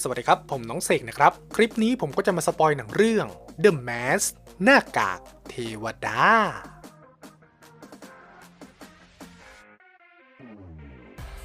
สวัสดีครับ ผมน้องเสกนะครับ คลิปนี้ผมก็จะมาสปอยหนังเรื่อง The Mask หน้ากากเทวดา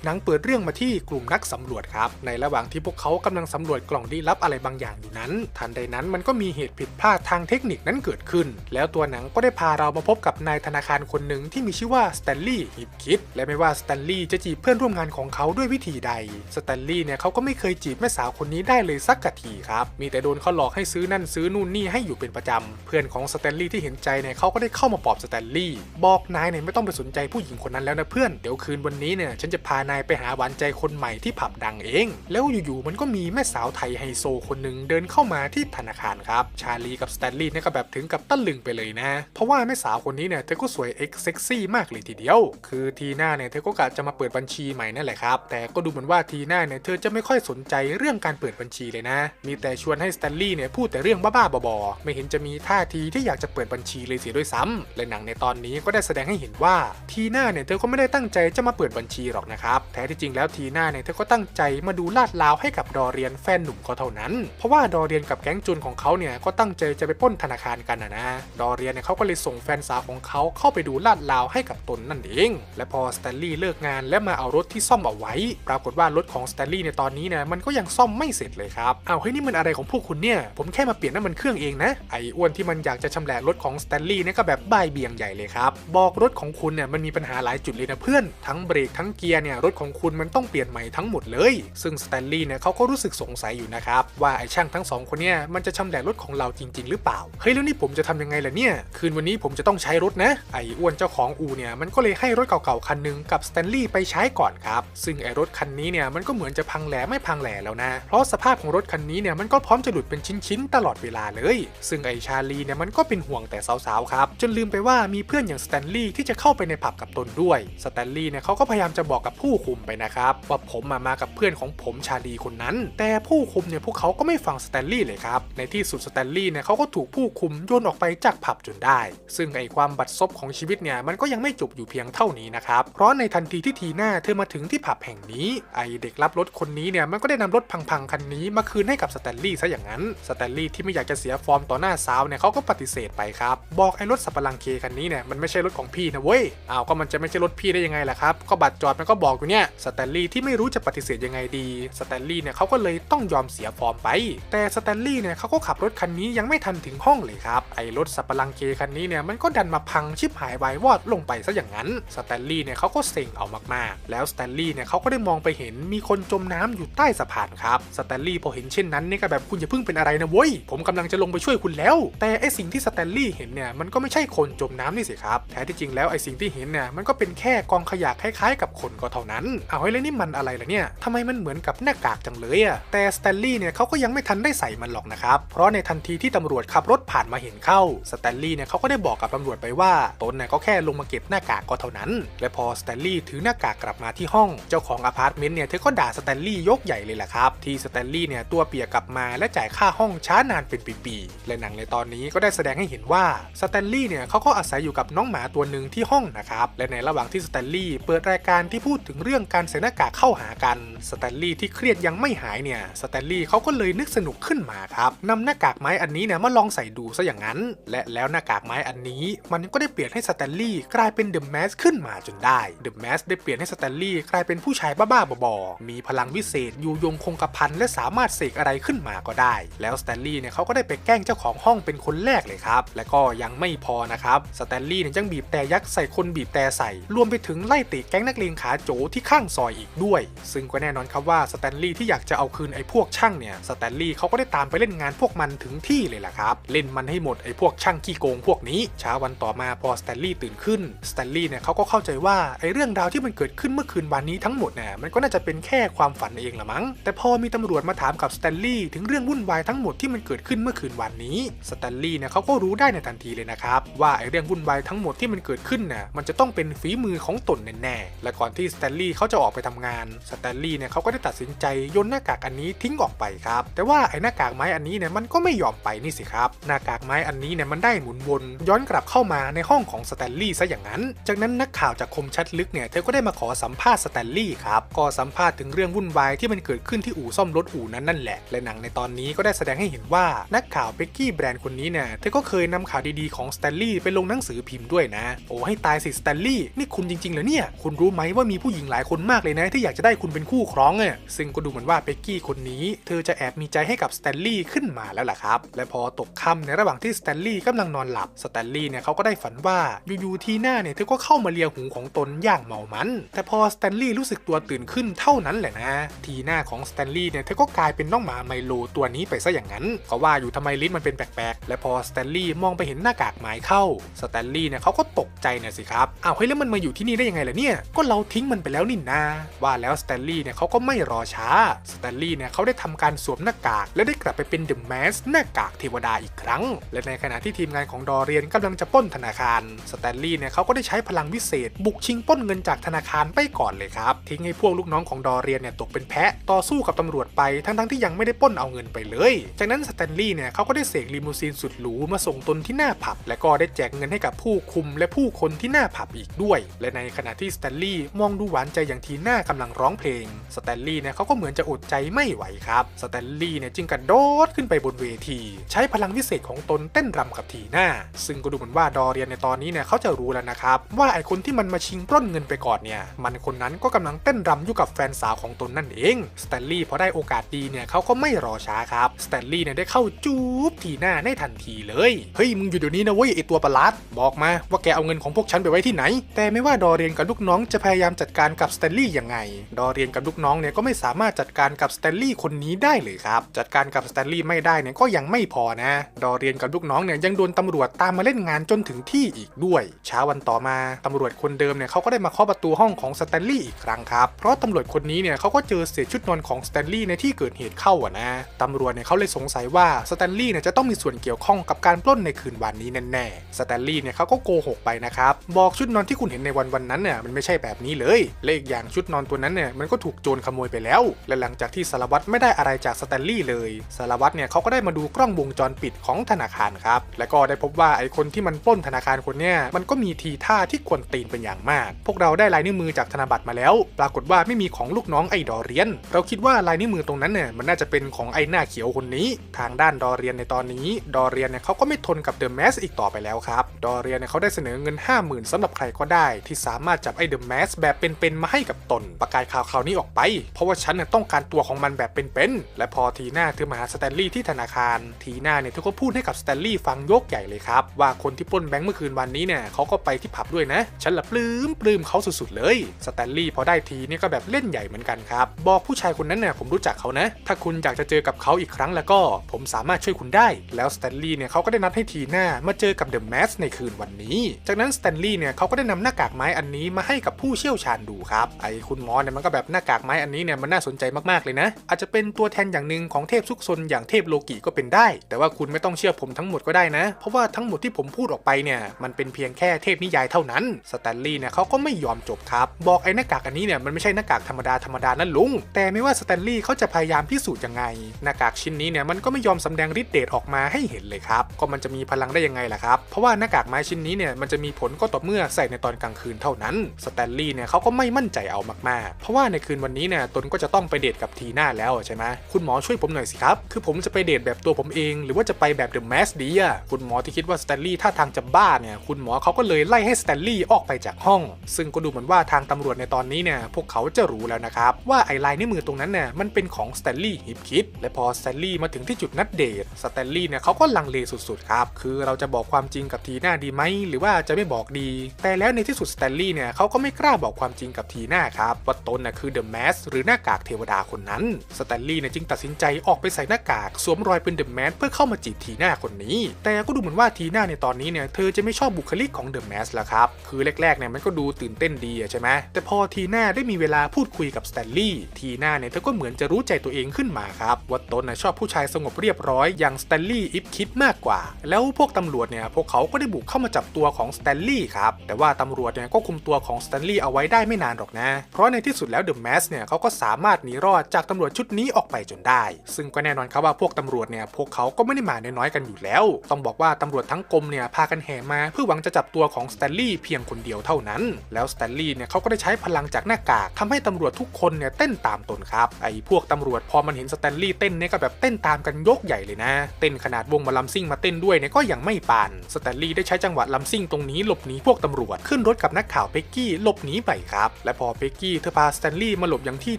หนังเปิดเรื่องมาที่กลุ่มนักสำรวจครับ ในระหว่างที่พวกเขากำลังสำรวจกล่องลี้ลับอะไรบางอย่างอยู่นั้น ทันใดนั้นมันก็มีเหตุผิดพลาดทางเทคนิคนั้นเกิดขึ้น แล้วตัวหนังก็ได้พาเรามาพบกับนายธนาคารคนหนึ่งที่มีชื่อว่าสแตนลีย์ฮิปคิดและไม่ว่าสแตนลีย์จะจีบเพื่อนร่วมงานของเขาด้วยวิธีใดสแตนลีย์เนี่ยเขาก็ไม่เคยจีบแม่สาวคนนี้ได้เลยสักกะทีครับมีแต่โดนเขาหลอกให้ซื้อนั่นซื้อนู่นนี่ให้อยู่เป็นประจำเพื่อนของสแตนลีย์ที่เห็นใจเนี่ยเขาก็ได้เข้ามาปลอบสแตนลีย์บอกนายเนี่ยไม่ต้องไปสนใจผู้หญิงคนนั้นแล้วนะเพื่อนเดี๋ยวคืนวันนี้เนี่ยฉันจะพานายไปหาหวานใจคนใหม่ที่ผับดังเอง แล้วอยู่ๆมันก็มีแม่สาวไทยไฮโซคนหนึ่งเดินเข้ามาที่ธนาคารครับ ชาลีกับสแตนลีย์เนี่ยก็แบบถึงกับตะลึงไปเลยนะ เพราะว่าแม่สาวคนนี้เนี่ยเธอก็สวยเอ็กเซ็กซี่มากเลยทีเดียว คือทีหน้าเนี่ยเธอก็กะจะมาเปิดบัญชีใหม่นั่นแหละครับ แต่ก็ดูเหมือนว่าทีหน้าเนี่ยเธอจะไม่ค่อยสนใจเรื่องการเปิดบัญชีเลยนะ มีแต่ชวนให้สแตนลีย์เนี่ยพูดแต่เรื่องบ้าๆบอๆไม่เห็นจะมีท่าทีที่อยากจะเปิดบัญชีเลยเสียด้วยซ้ำและหนังในตอนนี้ก็ได้แสดงให้เห็นว่าทีหน้าเนี่ยเธอก็ไม่ได้ตั้งใจจะมาเปิดบัญชีหรอกนะครับแท้ที่จริงแล้วทีหน้าเนี่ยเธอก็ตั้งใจมาดูลาดลาวให้กับดอเรียนแฟนหนุ่มเขาเท่านั้น เพราะว่าดอเรียนกับแก๊งจุนของเขาเนี่ยก็ตั้งใจจะไปป้นธนาคารกันนะนะ ดอเรียนเนี่ยเขาก็เลยส่งแฟนสาวของเขาเข้าไปดูลาดลาวให้กับตนนั่นเอง และพอสแตนลีย์เลิกงานและมาเอารถที่ซ่อมเอาไว้ ปรากฏว่ารถของสแตนลีย์ในตอนนี้เนี่ยมันก็ยังซ่อมไม่เสร็จเลยครับอ้าวเฮ้ยนี่มันอะไรของพวกคุณเนี่ย ผมแค่มาเปลี่ยนน้ำมันเครื่องเองนะ ไอ้อ้วนที่มันอยากจะชำแหละรถของสแตนลีย์เนี่ยก็แบบบ่ายเบี่ยงใหญ่เลยครับ บอกรถของคุณเนี่ยมันมีปัญหาหลายจุดเลยนะเพื่อน ทั้งเบรกทั้งเกียร์เนี่ยรถของคุณมันต้องเปลี่ยนใหม่ทั้งหมดเลย ซึ่งสแตนลีย์เนี่ยเขาก็รู้สึกสงสัยอยู่นะครับ ว่าไอ้ช่างทั้งสองคนเนี่ยมันจะชำแหละรถของเราจริง ๆ หรือเปล่า เฮ้ยแล้วนี่ผมจะทำยังไงล่ะเนี่ย คืนวันนี้ผมจะต้องใช้รถนะ ไอ้อ้วนเจ้าของอูเนี่ยมันก็เลยให้รถเก่าๆคันหนึงกับสแตนลีย์ไปใช้ก่อนครับ ซึ่งไอ้รถคันนี้เนี่ยมันก็เหมือนจะพังแหล่ไม่พังแหล่แล้วนะ เพราะสภาพของรถคันนี้เนี่ยมันก็พร้อมจะหลุดเป็นชิ้นๆตลอดเวลาเลย ซึ่งไอ้ชาลีเนี่ยมันก็เป็นห่วงแต่สาวๆครับ จนลืมไปว่ามีเพื่อนอย่างสแตนลีย์ที่จะเข้าไปในผับกับตนด้วย สแตนลีย์เนี่ยเขาก็พยายามจะบอกกับผู้คุมไปนะครับ ว่าผมมามากับเพื่อนของผมชาลีคนนั้น แต่ผู้คุมเนี่ยพวกเขาก็ไม่ฟังสแตนลีย์เลยครับ ในที่สุดสแตนลีย์เนี่ยเขาก็ถูกผู้คุมโยนออกไปจากผับจนได้ ซึ่งไอความบัดซบของชีวิตเนี่ยมันก็ยังไม่จบอยู่เพียงเท่านี้นะครับ เพราะในทันทีที่ทีหน้าเธอมาถึงที่ผับแห่งนี้ไอเด็กรับรถคนนี้เนี่ยมันก็ได้นำรถพังๆคันนี้มาคืนให้กับสแตนลีย์ซะอย่างนั้นสแตนลีย์ที่ไม่อยากจะเสียฟอร์มต่อหน้าสาวเนี่ยเขาก็ปฏิเสธไปครับบอกไอรถสับปะรังเคคันนี้เนี่ยมันไม่ใช่รถของพี่นะเว้ยอ้าวก็มันจะไม่ใช่รถพี่ได้ยังไงล่ะครับก็บัตรจอดมันก็บอกอยู่เนี่ยสแตนลีย์ที่ไม่รู้จะปฏิเสธยังไงดีสแตนลีย์เนี่ยเขาก็เลยต้องยอมเสียฟอร์มไป แต่สแตนลีย์เนี่ยเขาก็ขับรถคันนี้ยังไม่ทันถึงห้องเลยครับไอรถสับปะรังเคคันนี้เนี่ยมันก็ดันมาพังชิบหายวายวอดลงไปซะอย่างนั้นสแตนลีย์เนี่ยเขาก็เซ็งเอามากๆ แล้วสแตนลีย์เนี่ยเขาก็ได้มองไปเห็นมีคนจมน้ำอยู่ใต้สะพานครับสแตนลีย์พอเห็นเช่นนั้นเนี่ยก็แบบคุณอย่าเพิ่งเป็นอะไรนะเว้ยผมกำลังจะลงไปช่วยคุณแล้ว แต่ไอสิ่งที่สแตนลีย์เห็นเนี่ยมันก็ไม่ใช่คนจมน้ำนี่สิครับแท้ที่จริงแล้วไอสิ่งที่เห็นเนี่ยมันก็เป็นแค่กองขยะคล้ายๆ กับคนก็เท่านั้นเอาไว้แล้วนี่มันอะไรล่ะเนี่ยทำไมมันเหมือนกับหน้ากากจังเลยอะแต่สแตนลีย์เนี่ยเขาก็ยังไม่ทันได้ใส่มันหรอกนะครับ เพราะในทันทีที่ตำรวจขับรถผ่านมาเห็นเข้าสแตนลีย์เนี่ยเขาก็ได้บอกกับตำรวจไปว่าตนเนี่ยก็แค่ลงมาเก็บหน้ากากก็เท่านั้น และพอสแตนลีย์ถือหน้ากากกลับมาที่ห้องเจ้าของอพาร์ตเมนต์เนี่ยเธอก็ด่าสแตนลีย์ยกใหญ่เลยแหละครับที่สแตนลีย์เนี่ยตัวเปียกกลับมาและจ่ายค่าห้องช้านานเป็นปีๆและหนังในตอนนี้ก็ได้แสดงให้เห็นว่าสแตนลีย์เนี่ยเขาก็อาศัยอยู่กับน้องหมาตัวหนึ่งที่ห้องนะครับและในระหว่างที่สแตนลีย์เปิดรายการที่พูดถึงเรื่องการใส่หน้ากากเข้าหากันสแตนลีย์ที่เครียดยังไม่หายเนี่ยสแตนลีย์เขาก็เลยนึกสนุกขึ้นมาครับนำหน้ากากไม้อันนี้เนี่ยมาลองใส่ดูซะอย่างนั้น และแล้วหน้ากากไม้อันนี้ มันก็ได้เปลี่ยนให้สแตนลีย์กลายเป็นเดอะแมสขึ้นมาจนได้เดอะแมสได้เปลี่ยนให้สแตนลีย์กลายเป็นผู้ชายบ้าๆบอๆมีพลังวิเศษอยู่ยงคงกระพันและสามารถเสกอะไรขึ้นมาก็ได้ แล้วสแตนลีย์เนี่ยเขาก็ได้ไปแกล้งเจ้าของห้องเป็นคนแรกเลยครับและก็ยังไม่พอนะครับสแตนลีย์เนี่ยยังบีบแต่ยักษ์ใส่คนบีบแต่ใส่รวมไปถึงไล่เตะแก๊งนักเลงขาโจที่ข้างซอยอีกด้วย ซึ่งก็แน่นอนครับว่าสแตนลีย์ที่อยากจะเอาคืนไอ้พวกช่างเนี่ยสแตนลีย์เขาก็ได้ตามไปเล่นงานพวกมันถึงที่เลยล่ะครับ เล่นมันให้หมดไอ้พวกช่างขี้โกงพวกนี้เช้าวันต่อมาพอสแตนลีย์ตื่นขึ้นสแตนลีย์เนี่ยเขาก็เข้าใจว่าไอ้เรื่องราวที่มันเกิดขึ้นเมื่อคืนวันนี้ทั้งหมดเนี่ยมันก็น่าจะเป็นแค่ความฝันเองละมั้ง แต่พอมีตำรวจมาถามกับสแตนลีย์ถึงเรื่องวุ่นวายทั้งหมดที่มันเกิดขึ้นเมื่อคืนวันนี้สแตนลีย์เนี่ยเขาก็รู้ได้ในทันทีเลยนะครับว่าไอ้เรื่องวุ่นวายทั้งหมดที่มันเกิดขึ้นน่ะมันจะต้องเป็นฝีมือของตนแน่ๆและก่อนที่สแตนลีย์เขาจะออกไปทำงาน สแตนลีย์เนี่ยเขาก็ได้ตัดสินใจโยนหน้ากากอันนี้ทิ้งออกไปครับ แต่ว่าไอ้หน้ากากไม้อันนี้เนี่ยมันก็ไม่ยอมไปนี่สิครับ หน้ากากไม้อันนี้เนี่ยมันได้หมุนวนย้อนกลับเข้ามาในห้องของสแตนลีย์ซะอย่างนั้น จากนั้นนักข่าวจากคมชัดลึกเนี่ยเธอก็ได้มาขอสัมภาษณ์สแตนลีย์ครับ ก็สัมภาษณ์ถึงเรื่องวุ่นวายที่มันเกิดขึ้นที่อู่ซ่อมรถอู่นั้นนั่นแหละ และหนังในตอนนี้ก็ได้แสดงให้เห็นว่านักข่าวเบกกี้แบรนด์คนนี้เนี่ยเธอก็เคยนำข่าวดีๆของสแตนลีย์ไปลงหนังสือพิมพ์ด้วยนะ โอ้ให้ตายสิสแตนลีย์นี่คุณจริงๆเหรอเนี่ย คุณรู้ไหมว่ามีผู้หญิงหลายคนมากเลยนะที่อยากจะได้คุณเป็นคู่ครองอะซึ่งก็ดูเหมือนว่าเบกกี้คนนี้ เธอจะแอบมีใจให้กับสแตนลีย์ขึ้นมาแล้วล่ะครับ และพอตกค่ำในระหว่างที่สแตนลีย์กำลังนอนหลับสแตนลีย์เนี่ยเขาก็ได้ฝันว่าอยู่ๆทีหน้าเนี่ยเธอก็เข้ามาเลียหูของตนอย่างเมามัน แต่พอสแตนลีย์รู้สึกตัวตื่นขึ้นเท่านั้นแหละนะ ทีหน้าของสแตนลีย์เนี่ยเธอก็กลายเป็นน้องหมาไมโลตัวนี้ไปซะอย่างนั้นก็ว่าอยู่ทำไมลิ้นมันเป็นแปลกๆและพอสแตนลีย์มองไปเห็นหน้ากากไม้เข้าสแตนลีย์เนี่ยเขาก็ตกใจเนี่ยสิครับอ้าวเฮ้ยแล้วมันมาอยู่ที่นี่ได้ยังไงล่ะเนี่ยก็เราทิ้งมันไปแล้วนี่นาว่าแล้วสแตนลีย์เนี่ยเขาก็ไม่รอช้าสแตนลีย์เนี่ยเขาได้ทำการสวมหน้ากาก และได้กลับไปเป็นเดอะแมสหน้ากากเทวดาอีกครั้ง และในขณะที่ทีมงานของดอเรียนกำลังจะป้นธนาคารสแตนลีย์เนี่ยเขาก็ได้ใช้พลังวิเศษ บุกชิงป้นเงินจากธนาคารไปก่อนเลยครับทิ้งให้พวกลูกน้องของดอเรียนเนี่ยตกเป็นแพะต่อสู้กับตำรวจไปทั้งๆที่ยังไม่ได้ป้นเอาเงินไปเลย จากนั้นสแตนลีย์เนี่ยเขาก็ได้เสกลิมูซีนสุดหรูมาส่งตนที่หน้าผับ และก็ได้แจกเงินให้กับผู้คุมและผู้คนที่หน้าผับอีกด้วย และในขณะที่สแตนลีย์มองดูหวานใจอย่างทีหน้ากำลังร้องเพลง สแตนลีย์เนี่ยเขาก็เหมือนจะอดใจไม่ไหวครับ สแตนลีย์เนี่ยจึงกระโดดขึ้นไปบนเวที ใช้พลังวิเศษของตนเต้นรำกับทีหน้าซึ่งก็ดูเหมือนว่าดอเรียนในตอนนี้เนี่ยเขาจะรู้แล้วนะครับ ว่าไอคนที่มันมาชิงปล้นเงินไปก่อนเนี่ย มันคนนั้นก็กำลังเต้นรำอยู่กับแฟนสาวของตนนั่นเอง สแตนลีย์พอได้โอกาสดีเนี่ยเขาก็ไม่รอช้าครับ สแตนลีย์เนี่ยได้เข้าจูบทีหน้าในทันทีเลย เฮ้ยมึงอยู่เดี๋ยวนี้นะเว้ยไอตัวประหลาดบอกมาว่าแกเอาเงินของพวกฉันไปไว้ที่ไหน แต่ไม่ว่าดอเรียนกับลูกน้องจะพยายามจัดการกับสแตนลีย์ยังไง ดอเรียนกับลูกน้องเนี่ยก็ไม่สามารถจัดการกับสแตนลีย์คนนี้ได้เลยครับ จัดการกับสแตนลีย์ไม่ได้เนี่ยก็ยังไม่พอนะ ดอเรียนกับลูกน้องเนี่ยยังโดนตำรวจตามมาเล่นงานจนถึงที่อีกด้วย เช้าวันต่อมาตำรวจคนเดิมเนี่ยเขาก็ได้มาเคาะประตูห้องของสแตนลีย์อีกครั้งครับ เพราะตำรวจคนนี้เนี่ยเขาก็เจอเศษชุดนอนของสแตนลีย์ในที่เกิดเหตุเข้าอะนะตำรวจเนี่ยเขาเลยสงสัยว่าสแตนลีย์เนี่ยจะต้องมีส่วนเกี่ยวข้องกับการปล้นในคืนวันนี้แน่ๆสแตนลีย์เนี่ยเขาก็โกหกไปนะครับบอกชุดนอนที่คุณเห็นในวันวันนั้นเนี่ยมันไม่ใช่แบบนี้เลยและอีกอย่างชุดนอนตัวนั้นเนี่ยมันก็ถูกโจรขโมยไปแล้ว และหลังจากที่สารวัตรไม่ได้อะไรจากสแตนลีย์เลยสารวัตรเนี่ยเขาก็ได้มาดูกล้องวงจรปิดของธนาคารครับแล้วก็ได้พบว่าไอ้คนที่มันปล้นธนาคารคนเนี้ยมันก็มีทีท่าที่ควรตีนเป็นอย่างมาก พวกเราได้ลายนิ้วมือจากธนาบัตรมาแล้ว ปรากฏว่าไม่มีของลูกน้องไอ้ดอเรียน เราคิดว่าลายนิ้วมือตรงนั้นเนี่ยมันน่าจะเป็นของไอ้หน้าเขียวคนนี้ ทางด้านดอเรียนในตอนนี้ ดอเรียนเนี่ยเขาก็ไม่ทนกับเดอะแมสอีกต่อไปแล้วครับดอเรียนเนี่ยเขาได้เสนอเงิน 50,000สำหรับใครก็ได้ ที่สามารถจับไอ้เดอะแมสแบบเป็นๆมาให้กับตน ประกาศข่าวข่าวนี้ออกไป เพราะว่าฉันต้องการตัวของมันแบบเป็นๆ และพอทีหน้าเธอมาหาสแตนลีย์ที่ธนาคาร ทีหน้าเนี่ยเธอก็พูดให้กับสแตนลีย์ฟังยกใหญ่เลยครับ ว่าคนที่ปล้นแบงค์เมื่อคืนวันนี้เนี่ยเขาก็ไปที่ผับด้วยนะ ฉันละปลื้มปลื้มเขาสุดๆเลยสแตนลีย์พอได้ทีเนี่ยก็แบบเล่นใหญ่เหมือนกันครับบอกผู้ชายคนนั้นเนี่ยผมรู้จักเขานะ ถ้าคุณอยากจะเจอกับเขาอีกครั้งแล้วก็ ผมสามารถช่วยคุณได้ แล้วสแตนลีย์เนี่ยเขาก็ได้นัดให้ทีหน้ามาเจอกับเดอะแมสในคืนวันนี้ จากนั้นสแตนลีย์เนี่ยเขาก็ได้นำหน้ากากไม้อันนี้มาให้กับผู้เชี่ยวชาญดูครับไอคุณหมอเนี่ยมันก็แบบหน้ากากไม้อันนี้เนี่ยมันน่าสนใจมากๆเลยนะ อาจจะเป็นตัวแทนอย่างหนึ่งของเทพซุกซนอย่างเทพโลกิก็เป็นได้ แต่ว่าคุณไม่ต้องเชื่อผมทั้งหมดก็ได้นะ เพราะว่าทั้งหมดที่ผมพูดออกไปเนี่ยมันเป็นเพียงแค่เทพนิยายเท่านั้นสแตนลีย์เนี่ยเขาก็ไม่ยอมจบครับ บอกไอ้หน้ากากอันนี้เนี่ยมันไม่ใช่หน้ากากธรรมดาธรรมดานั่นลุง แต่ไม่ว่าสแตนลีย์เขาจะพยายามพิสูจน์ยังไง หน้ากากชิ้นนี้เนี่ยมันก็ไม่ยอมสำแดงฤทธิ์เดชออกมาให้เห็นเลยครับ ก็มันจะมีพลังได้ยังไงล่ะครับ เพราะว่าหน้ากากไม้ชิ้นนี้เนี่ยมันจะมีผลก็ต่อเมื่อใส่ในตอนกลางคืนเท่านั้นสแตนลีย์เนี่ยเขาก็ไม่มั่นใจเอามากๆ เพราะว่าในคืนวันนี้เนี่ยตนก็จะต้องไปเดทกับทีน่าแล้วใช่ไหมคุณหมอช่วยผมหน่อยสิครับ คือผมจะไปเดทแบบตัวผมเอง หรือว่าจะไปแบบเดอะแมสดีอะคุณหมอที่คิดว่าสแตนลีย์ท่าทางจะบ้าเนี่ยคุณหมอเขาก็เลยไล่ให้สแตนลีย์ออกไปจากห้อง ซึ่งก็ดูเหมือนว่าทางตำรวจในตอนนี้เนี่ยพวกเขาจะรู้แล้วนะครับว่าไอ้ลายนิ้วมือตรงนั้นเนี่ยมันเป็นของสแตนลีย์ฮิปคิดและพอสแตนลีย์มาถึงที่จุดนัดเดทสแตนลีย์เนี่ยเขาก็ลังเลสุดๆครับคือเราจะบอกความจริงกับทีน่าดีไหมหรือว่าจะไม่บอกดี แต่แล้วในที่สุดสแตนลีย์เนี่ยเขาก็ไม่กล้าบอกความจริงกับทีน่าครับว่าตนน่ะคือเดอะแมสหรือหน้ากากเทวดาคนนั้นสแตนลีย์เนี่ยจึงตัดสินใจออกไปใส่หน้ากากสวมรอยเป็นเดอะแมสเพื่อเข้ามาจีบทีน่าคนนี้ แต่ก็ดูเหมือนว่าทีน่าในตอนนี้เนี่ยเธอจะไม่ชอบบุคลิกของเดอะแมสแล้วครับคือแรกๆเนี่ยมันก็ดูตื่นเต้นดีใช่ไหมแต่พอทีน่าได้มีเวลาพูดคุยกับสแตนลีย์ทีน่าเนี่ยเธอก็เหมือนจะรู้ใจตัวเองขึ้นมาครับว่าตนน่ะชอบผู้ชายสงบเรียบร้อยอย่างสแตนลีย์อิฟคิดมากกว่า แล้วพวกตำรวจเนี่ยพวกเขาก็ได้บุกเข้ามาจับตัวของสแตนลีย์ครับแต่ว่าตำรวจเนี่ยก็คุมตัวของสแตนลีย์เอาไว้ได้ไม่นานหรอกนะ เพราะในที่สุดแล้วเดอะแมสเนี่ยเขาก็สามารถหนีรอดจากตำรวจชุดนี้ออกไปจนได้ ซึ่งก็แน่นอนครับว่าพวกตำรวจเนี่ยพวกเขาก็ไม่ได้มาน้อยๆกันอยู่แล้ว ต้องบอกว่าตำรวจทั้งกรมเนี่ยพากันแห่มาเพื่อหวังจะจับตัวของสแตนลีย์เพียงคนเดียวเท่านั้น แล้วสแตนลีย์เนี่ยเขาก็ได้ใช้พลังจากหน้ากากทำให้ตำรวจทุกคนเนี่ยเต้นตามตนครับ ไอ้พวกตำรวจพอมันเห็นสแตนลีย์เต้นเนี่ยก็แบบเต้นตามกันยกใหญ่เลยนะ เต้นขนาดวงมาลำซิ่งมาเต้นด้วยเนี่ยก็ยังไม่ปานสแตนลีย์ได้ใช้จังหวะลำซิ่งตรงนี้หลบหนีพวกตำรวจขึ้นรถกับนักข่าวเบกกี้หลบหนีไปครับและพอเบกกี้เธอพาสแตนลีย์มาหลบยังที่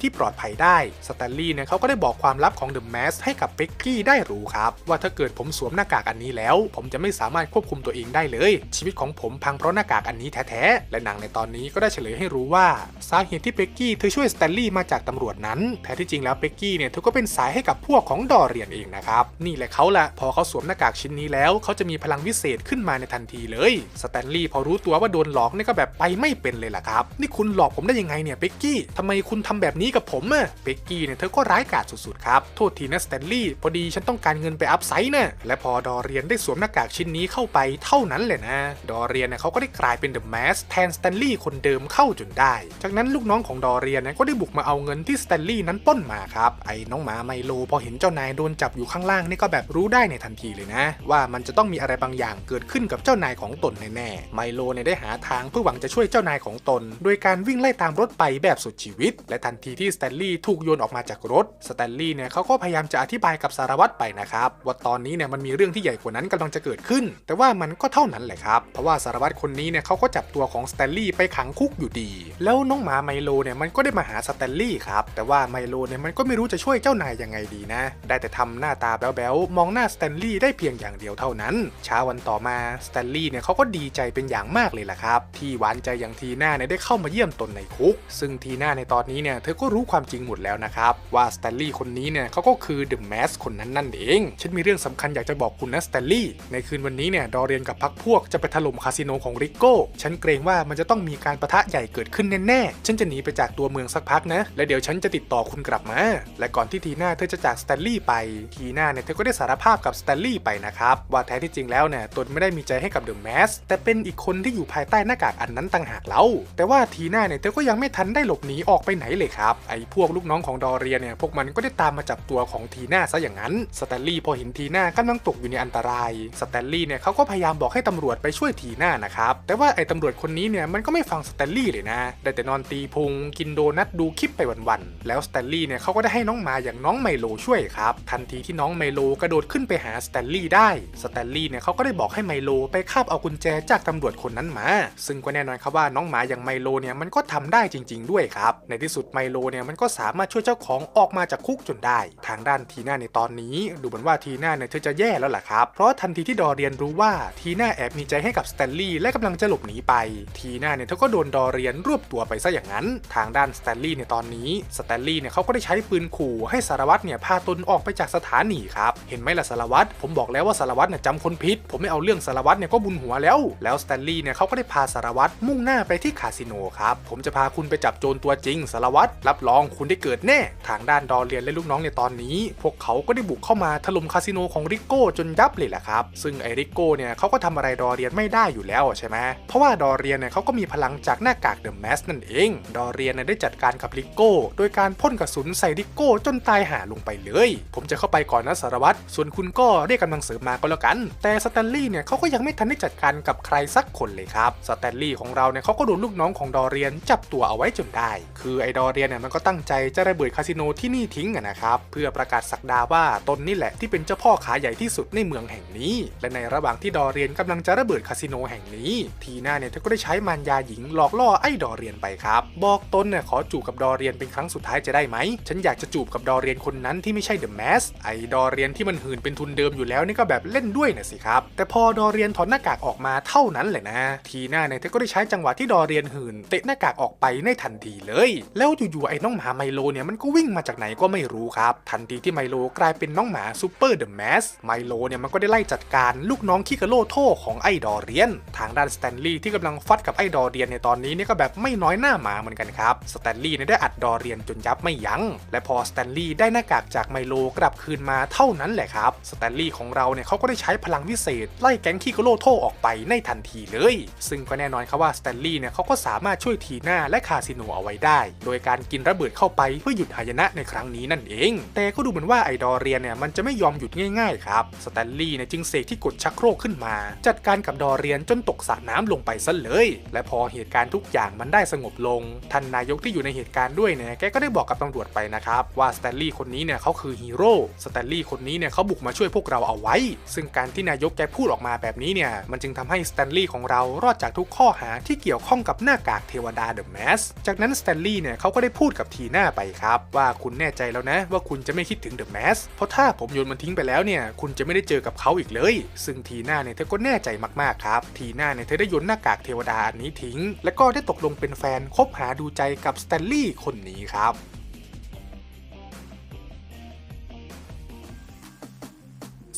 ที่ปลอดภัยได้ สแตนลีย์เนี่ยเขาก็ได้บอกความลับของเดอะแมสให้กับเบกกี้ได้รู้ครับ ว่าถ้าเกิดผมสวมหน้ากากอันนี้แล้ว ผมจะไม่สามารถควบคุมตัวเองได้เลย ชีวิตของผมพังเพราะหน้ากากอันนี้แท้ๆ และหนังในตอนนี้ก็ได้เฉลยให้รู้ว่าสาเหตุที่เบกกี้เธอช่วยสแตนลีย์มาจากตำรวจนั้นแท้ที่จริงแล้วเบกกี้เนี่ยเธอก็เป็นสายให้กับพวกของดอเรียนเองนะครับนี่แหละเขาละพอเขาสวมหน้ากากชิ้นนี้แล้วเขาจะมีพลังวิเศษขึ้นมาในทันทีเลยสแตนลีย์พอรู้ตัวว่าโดนหลอกเนี่ยก็แบบไปไม่เป็นเลยล่ะครับนี่คุณหลอกผมได้ยังไงเนี่ยเบกกี้ทำไมคุณทำแบบนี้กับผมอะเบกกี้เนี่ยเธอก็ร้ายกาจสุดๆครับ โทษทีนะสแตนลีย์พอดีฉันต้องการเงินไปอัพไซด์นะและพอดอเรียนได้สวมหน้ากากชิ้นนี้เข้าไปเท่านั้นแหละนะ ดอเรียนเนี่ยเขาก็ได้กลายเป็นเดอะแมสแทนสแตนลีย์คนเดิมเข้าจนได้ จากนั้นลูกน้องของดอเรียนเนี่ยก็ได้บุกมาเอาเงินที่สแตนลีย์นั้นป้นมาครับ ไอ้น้องหมาไมโลพอเห็นเจ้านายโดนจับอยู่ข้างล่างนี่ก็แบบรู้ได้ในทันทีเลยนะ ว่ามันจะต้องมีอะไรบางอย่างเกิดขึ้นกับเจ้านายของตนแน่ๆไมโลเนี่ยได้หาทางเพื่อหวังจะช่วยเจ้านายของตน โดยการวิ่งไล่ตามรถไปแบบสุดชีวิต และทันทีที่สแตนลีย์ถูกโยนออกมาจากรถ สแตนลีย์เนี่ยเขาก็พยายามจะอธิบายกับสารวัตรไปนะครับ ว่าตอนนี้เนี่ยมันมีเรื่องที่ใหญ่กว่านั้นกำลังจะเกิดขึ้น แต่ว่ามันก็เท่านั้นแหละครับ เพราะว่าสารวัตรคนนี้เนี่ยเขาก็จับตัวของสแตนลีย์ไปขังคุกอยู่ดี แล้วน้องหมาไมโลเนี่ยมันก็ได้มาหาสแตนลีย์ครับ แต่ว่าไมโลเนี่ยมันก็ไม่รู้จะช่วยเจ้านายยังไงดีนะ ได้แต่ทำหน้าตาแบ๊วๆมองหน้าสแตนลีย์ได้เพียงอย่างเดียวเท่านั้น เช้าวันต่อมาสแตนลีย์เนี่ยเขาก็ดีใจเป็นอย่างมากเลยล่ะครับ ที่หวานใจอย่างทีน่าเนี่ยได้เข้ามาเยี่ยมตนในคุก ซึ่งทีน่าในตอนนี้เนี่ยเธอก็รู้ความจริงหมดแล้วนะครับ ว่าสแตนลีย์คนนี้เนี่ยเขาก็คือเดอะแมสคนนั้นนั่นเอง ฉันมีเรื่องสำคัญอยากจะบอกคุณนะสแตนลีย์ในคืนวันนี้เนี่ยดอเรียนกับพักพวกจะไปถล่มคาสิโนของริโก้ฉันเกรงว่ามันจะต้องมีการประทะใหญ่เกิดขึ้นแน่ๆฉันจะหนีไปจากตัวเมืองสักพักนะ และเดี๋ยวฉันจะติดต่อคุณกลับมา และก่อนที่ทีน่าเธอจะจากสแตนลีย์ไปทีน่าเนี่ยเธอก็ได้สารภาพกับสแตนลีย์ไปนะครับว่าแท้ที่จริงแล้วเนี่ยตนไม่ได้มีใจให้กับเดอะแมสแต่เป็นอีกคนที่อยู่ภายใต้หน้ากากอันนั้นต่างหากเล่าแต่ว่าทีน่าเนี่ยเธอก็ยังไม่ทันได้หลบหนีออกไปไหนเลยครับ ไอ้พวกลูกน้องของดอเรียเนี่ยพวกมันก็ได้ตามมาจับตัวของทีน่าซะอย่างนั้น สแตนลีย์พอเห็นทีน่ากำลังตกอยู่ในอันตราย สแตนลีย์เนี่ยเขาก็พยายามบอกให้ตำรวจไปช่วยทีน่านะครับ แต่ว่าไอ้ตำรวจคนนี้เนี่ยมันก็ไม่ฟังสแตนลีย์เลยนะ ได้แต่นอนตีพุง กินโดนัทดูคลิปไปวันๆ แล้วสแตนลีย์เนี่ยเขาก็ได้ให้น้องหมาอย่างน้องไมโลช่วยครับ ทันทีที่น้องไมโลกระโดดขึ้นไปหาสแตนลีย์ได้ สแตนลีย์เนี่ยเขาก็ได้บอกให้ไมโลไปคาบเอากุญแจจากตำรวจคนนั้นมา ซึ่งก็แน่นอนครับว่าน้องหมาอย่างไมโลเนี่ยมันก็ทำได้จริง ๆ ด้วยครับ ในที่สุดไมโลเนี่ยมันก็สามารถช่วยเจ้าของออกมาจากคุกจนได้ ทางด้านทีน่าในตอนนี้ ดูเหมือนว่าทีน่าเนี่ยเธอจะแย่แล้วล่ะครับ เพราะทันทีที่ดอเรียนรู้ว่าทีน่าแอบมีใจให้กับสแตนลีย์และกำลังจะหลบหนีไป ทีน่าเนี่ยเธอก็โดนดอเรียนรวบตัวไปซะอย่างนั้น ทางด้านสแตนลีย์ในตอนนี้สแตนลีย์เนี่ยเขาก็ได้ใช้ปืนขู่ให้สารวัตรเนี่ยพาตนออกไปจากสถานีครับเห็นไหมล่ะสารวัตรผมบอกแล้วว่าสารวัตรเนี่ยจำคนผิดผมไม่เอาเรื่องสารวัตรเนี่ยก็บุญหัวแล้ว แล้วสแตนลีย์เนี่ยเขาก็ได้พาสารวัตรมุ่งหน้าไปที่คาสิโนครับผมจะพาคุณไปจับโจรตัวจริงสารวัตรรับรองคุณได้เกิดแน่ ทางด้านดอเรียนและลูกน้องในตอนนี้ พวกเขาก็ได้บุกเข้ามาถล่มคาสิโนของริโก้จนยับเลยแหละครับ ซึ่งไอริโก้เนี่ยเขาก็ทำอะไรดอเรียนไม่ได้อยู่แล้วใช่ไหมเพราะว่าดอเรียนเนี่ยเขาก็มีพลังจากหน้ากากเดอะแมสนั่นเอง ดอเรียนเนี่ยได้จัดการกับริโก้โดยการพ่นกระสุนใส่ริโก้จนตายหาลงไปเลย ผมจะเข้าไปก่อนนะสารวัตรส่วนคุณก็เรียกกำลังเสริมมาก็แล้วกัน แต่สแตนลีย์เนี่ยเขาก็ยังไม่ทันได้จัดการกับใครสักคนเลยครับสแตนลีย์ของเราเนี่ยเขาก็โดนลูกน้องของดอเรียนจับตัวเอาไว้จนได้ คือไอ้ดอเรียนเนี่ยมันก็ตั้งใจจะระเบิดคาสิโนที่นี่ทิ้งอะนะครับเพื่อประกาศสักดาว่าตนนี่แหละที่เป็นเจ้าพ่อขาใหญ่ที่สุดในเมืองแห่งนี้ และในระหว่างที่ดอเรียนกำลังจะระเบิดคาสิโนแห่งนี้ ทีน่าเนี่ยเธอก็ได้ใช้มารยาหญิงหลอกล่อไอ้ดอเรียนไปครับ บอกตนเนี่ยขอจูบกับดอเรียนเป็นครั้งสุดท้ายจะได้ไหม ฉันอยากจะจูบกับดอเรียนคนนั้นที่ไม่ใช่เดอะแมสไอ้ดอเรียนที่มันหื่นเป็นทุนเดิมอยู่แล้วนี่ก็แบบเล่นด้วยนะสิครับ แต่พอดอเรียนถอดหน้ากากออกมาเท่านั้นแหละนะ ทีน่าเนี่ยเธอก็ได้ใช้จังหวะที่ดอเรียนหื่นเตะหน้ากากออกไปในทันทีเลย แล้วอยู่ๆไอ้น้องหมาไมโลเนี่ยมันก็วิ่งมาจากไหนก็ไม่รู้ครับ ทันทีที่ไมโลกลายเป็นน้องหมาซูเปอร์เดอะแมสไมโลเนี่ยมันก็ได้ไล่จัดการลูกน้องคิกาโลโทของไอ้ดอเรียน ทางด้านสแตนลีย์ที่กำลังฟัดกับไอ้ดอเรียนในตอนนี้เนี่ยก็แบบไม่น้อยหน้าหมาเหมือนกันครับสแตนลีย์เนี่ยได้อัดดอเรียนจนยับไม่ยัง้งและพอสแตนลีย์ได้หน้ากากจากไมโลกลับคืนมาเท่านั้นแหละครับสแตนลีย์ของเราเนี่ยเขาก็ได้ใช้พลังวิเศษ ไล่แก๊งคิกาโลโทออกไปในทันทีเลย ซึ่งก็แน่นอนครับว่าสแตนลีย์เนี่ยเขาก็สามารถช่วยทีน่าและคาสิโนเอาไว้ได้ โดยการกินระเบิดเข้าไปเพื่อหยุดหายนะในครั้งนี้นั่นเอง แต่ก็ดูเหมือนว่าไอดอเรียนเนี่ยมันจะไม่ยอมหยุดง่ายๆครับ สแตนลีย์เนี่ยจึงเสกที่กดชักโครกขึ้นมา จัดการกับดอเรียนจนตกสระน้ำลงไปซะเลย และพอเหตุการณ์ทุกอย่างมันได้สงบลงท่านนายกที่อยู่ในเหตุการณ์ด้วยเนี่ยแกก็ได้บอกกับตำรวจไปนะครับว่าสแตนลีย์คนนี้เนี่ยเขาคือฮีโร่สแตนลีย์คนนี้เนี่ยเขาบุกมาช่วยพวกเราเอาไว้ ซึ่งการที่นายกแกพูดออกมาแบบนี้เนี่ยมันจึงทำให้สแตนลีย์ของเรารอดจากทุกข้อหาที่เกี่ยวข้องกับหน้ากากเทวดาเดอะแมสจากนั้นสแตนลีย์เนี่ยเขาก็ได้พูดกับทีน่าไปครับ ว่าคุณแน่ใจแล้วนะว่าคุณจะไม่คิดถึงเดอะแมสเพราะถ้าผมโยนมันทิ้งไปแล้วเนี่ยคุณจะไม่ได้เจอกับเขาอีกเลย ซึ่งทีน่าเนี่ยเธอก็แน่ใจมากๆครับ ทีน่าเนี่ยเธอได้โยนหน้ากากเทวดาอันนี้ทิ้ง แล้วก็ได้ตกลงเป็นแฟนคบหาดูใจกับสแตนลีย์คนนี้ครับ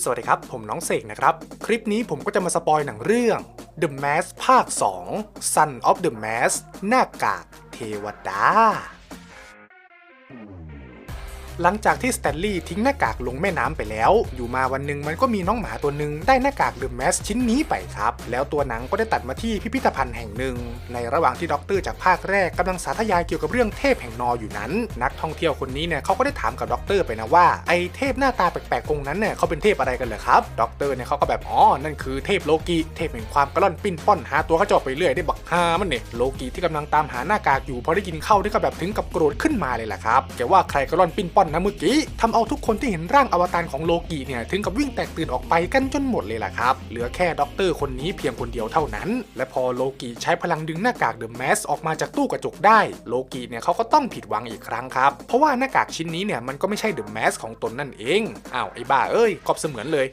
สวัสดีครับ ผมน้องเสกนะครับ คลิปนี้ผมก็จะมาสปอยหนังเรื่อง The Mask ภาค 2 Son of the Mask หน้ากากเทวดา หลังจากที่สแตนลีย์ทิ้งหน้ากากลงแม่น้ำไปแล้ว อยู่มาวันหนึ่งมันก็มีน้องหมาตัวหนึ่งได้หน้ากากเดอะแมสชิ้นนี้ไปครับ แล้วตัวหนังก็ได้ตัดมาที่พิพิธภัณฑ์แห่งหนึ่ง ในระหว่างที่ด็อกเตอร์จากภาคแรกกำลังสาธยายเกี่ยวกับเรื่องเทพแห่งนออยู่นั้น นักท่องเที่ยวคนนี้เนี่ยเขาก็ได้ถามกับด็อกเตอร์ไปนะว่าไอเทพหน้าตาแปลกๆองค์นั้นเนี่ยเขาเป็นเทพอะไรกันเหรอครับด็อกเตอร์เนี่ยเขาก็แบบอ๋อนั่นคือเทพโลกีเทพแห่งความกระล่อนปิ้นป้อนหาตัวเขาจอบไปเรื่อยได้บักฮามันเนี่ยโลกีที่กำลังตามหาหน้ากากอยู่พอได้ยินเข้าด้ก็แบบถึงกับโกรธขึ้นมาเลยแหละครับแกว่าใครกระล่อนปิ้นป้อนนะเมื่อกี้ทำเอาทุกคนที่เห็นร่างอวตารของโลกีเนี่ยถึงกับวิ่งแตกตื่นออกไปกันจนหมดเลยล่ะครับ เหลือแค่ด็อกเตอร์คนนี้เพียงคนเดียวเท่านั้น และพอโลกีใช้พลังดึงหน้ากากเดอะแมสออกมาจากตู้กระจกได้โลกีเนี่ยเขาก็ต้องผิดหวังอีกครั้งครับ เพราะว่าหน้ากากชิ้นนี้เนี่ยมันก็ไม่ใช่เดอะแมสของตนนั่นเองอ้าวไอ้บ้าเอ้ยกอบเสมือนเลย